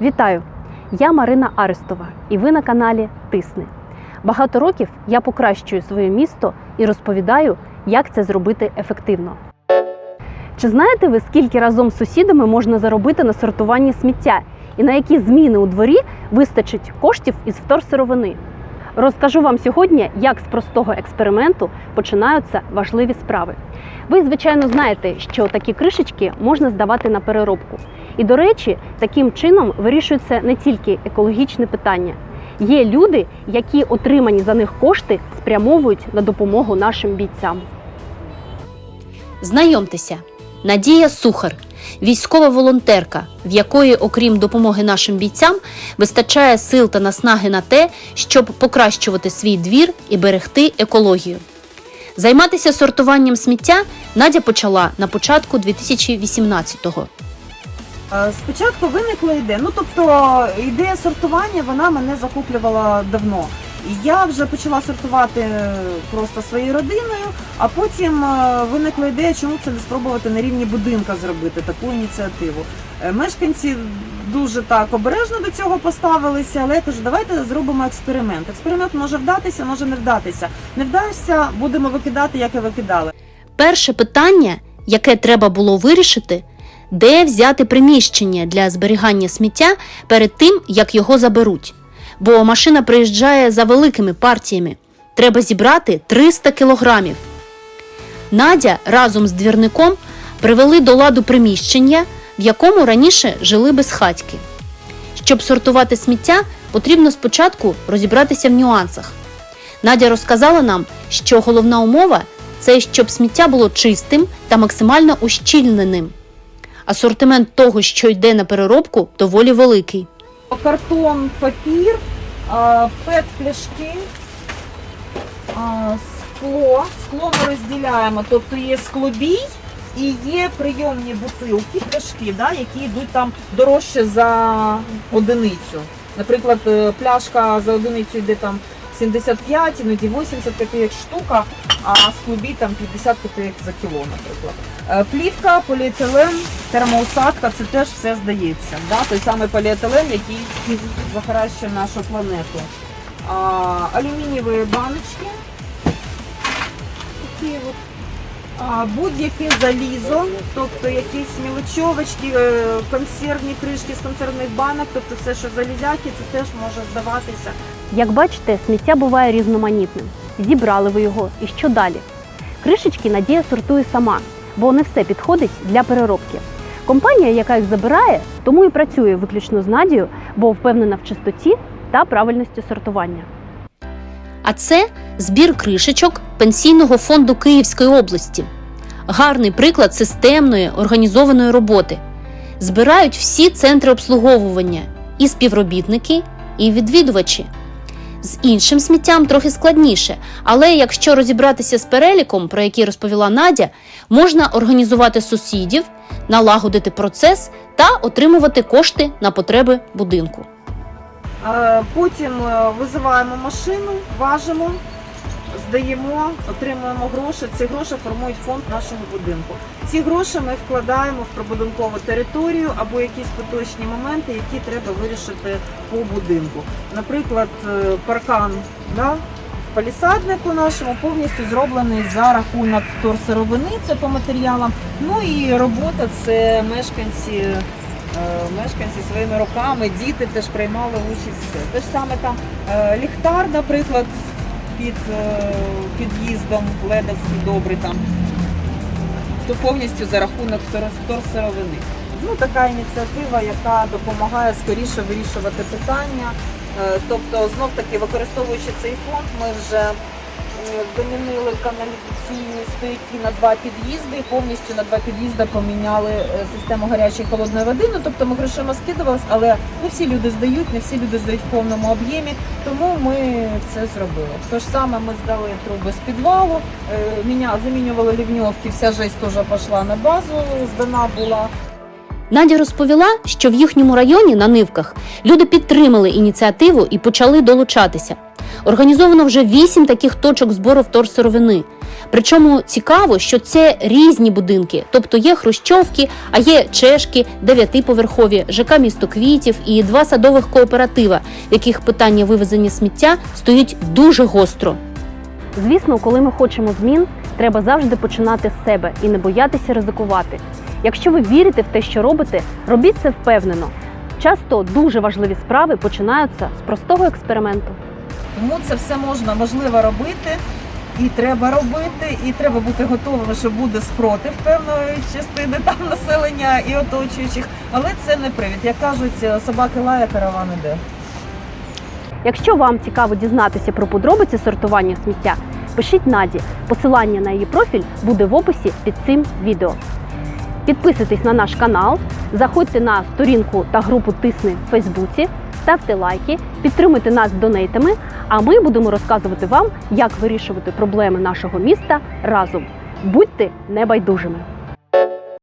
Вітаю! Я Марина Арестова, і ви на каналі Тисни. Багато років я покращую своє місто і розповідаю, як це зробити ефективно. Чи знаєте ви, скільки разом з сусідами можна заробити на сортуванні сміття і на які зміни у дворі вистачить коштів із вторсировини? Розкажу вам сьогодні, як з простого експерименту починаються важливі справи. Ви, звичайно, знаєте, що такі кришечки можна здавати на переробку. І, до речі, таким чином вирішується не тільки екологічне питання. Є люди, які отримані за них кошти спрямовують на допомогу нашим бійцям. Знайомтеся, Надія Сухар, військова волонтерка, в якої, окрім допомоги нашим бійцям, вистачає сил та наснаги на те, щоб покращувати свій двір і берегти екологію. Займатися сортуванням сміття Надя почала на початку 2018-го. Е, Спочатку виникла ідея. Ну тобто ідея сортування вона мене захоплювала давно. Я вже почала сортувати просто своєю родиною, а потім е, виникла ідея, чому це не спробувати на рівні будинка зробити таку ініціативу. Е, Мешканці дуже так обережно до цього поставилися, але я кажу, давайте зробимо експеримент. Експеримент може вдатися, може не вдатися. Не вдасться, будемо викидати, як і викидали. Перше питання, яке треба було вирішити, де взяти приміщення для зберігання сміття перед тим, як його заберуть. Бо машина приїжджає за великими партіями. Треба зібрати 300 кілограмів. Надя разом з двірником привели до ладу приміщення, в якому раніше жили безхатьки. Щоб сортувати сміття, потрібно спочатку розібратися в нюансах. Надя розказала нам, що головна умова це щоб сміття було чистим та максимально ущільненим. Асортимент того, що йде на переробку, доволі великий. Картон, папір, пет-пляшки, скло. Скло ми розділяємо, тобто є склобій і є прийомні бутилки, пляшки, да, які йдуть там дорожче за одиницю. Наприклад, е, пляшка за одиницю йде там 75, іноді 80 копійок штука, а склобій там 50 копійок за кіло, наприклад. Е, Плівка, поліетилен, термоусадка, це теж все здається. Да? Той самий поліетилен, який захаращує нашу планету. А, алюмінієві баночки. Такі от. Будь-яке залізо, тобто якісь мілочовочки, е, консервні кришки з консервних банок, тобто все, що залізяки, це теж може здаватися. Як бачите, сміття буває різноманітним. Зібрали ви його, і що далі? Кришечки Надія сортує сама, бо не все підходить для переробки. Компанія, яка їх забирає, тому і працює виключно з Надією, бо впевнена в чистоті та правильності сортування. А це збір кришечок Пенсійного фонду Київської області. Гарний приклад системної організованої роботи. Збирають всі центри обслуговування і співробітники, і відвідувачі. З іншим сміттям трохи складніше, але якщо розібратися з переліком, про який розповіла Надя, можна організувати сусідів, налагодити процес та отримувати кошти на потреби будинку. Е, Потім е, визиваємо машину, важимо, здаємо, отримуємо гроші. Ці гроші формують фонд нашого будинку. Ці гроші ми вкладаємо в прибудинкову територію або якісь поточні моменти, які треба вирішити по будинку. Наприклад, е, паркан да, в палісаднику нашому повністю зроблений за рахунок вторсировини, це по матеріалам. Ну і робота це мешканці е, мешканці своїми руками, діти теж приймали участь. Те ж саме там е, ліхтар, наприклад, під е, під'їздом Ледовський добрий там. То повністю за рахунок втор- вторсировини. Ну, така ініціатива, яка допомагає скоріше вирішувати питання. Е, Тобто, знов таки, використовуючи цей фонд, ми вже замінили каналізаційні стояки на два під'їзди і повністю на два під'їзди поміняли е, систему гарячої холодної води. Ну тобто ми грошима скидувалися, але не всі люди здають, не всі люди здають в повному об'ємі, тому ми це зробили. То ж саме ми здали труби з підвалу, е, замінювали лівньовки, вся жесть теж пішла на базу, здана була. Надя розповіла, що в їхньому районі на нивках люди підтримали ініціативу і почали долучатися. Організовано вже 8 таких точок збору вторсировини. Причому цікаво, що це різні будинки, тобто є хрущовки, а є чешки, дев'ятиповерхові, ЖК місто квітів і два садових кооператива, в яких питання вивезення сміття стоїть дуже гостро. Звісно, коли ми хочемо змін, треба завжди починати з себе і не боятися ризикувати. Якщо ви вірите в те, що робите, робіть це впевнено. Часто дуже важливі справи починаються з простого експерименту. Тому це все можна можливо робити. І треба робити, і треба бути готовими, що буде спротив певної частини там населення і оточуючих. Але це не привід. Як кажуть, собаки лає, караван іде. Якщо вам цікаво дізнатися про подробиці сортування сміття, пишіть Наді. Посилання на її профіль буде в описі під цим відео. Підписуйтесь на наш канал, заходьте на сторінку та групу Тисни в Фейсбуці, ставте лайки, підтримуйте нас донейтами, а ми будемо розказувати вам, як вирішувати проблеми нашого міста разом. Будьте небайдужими!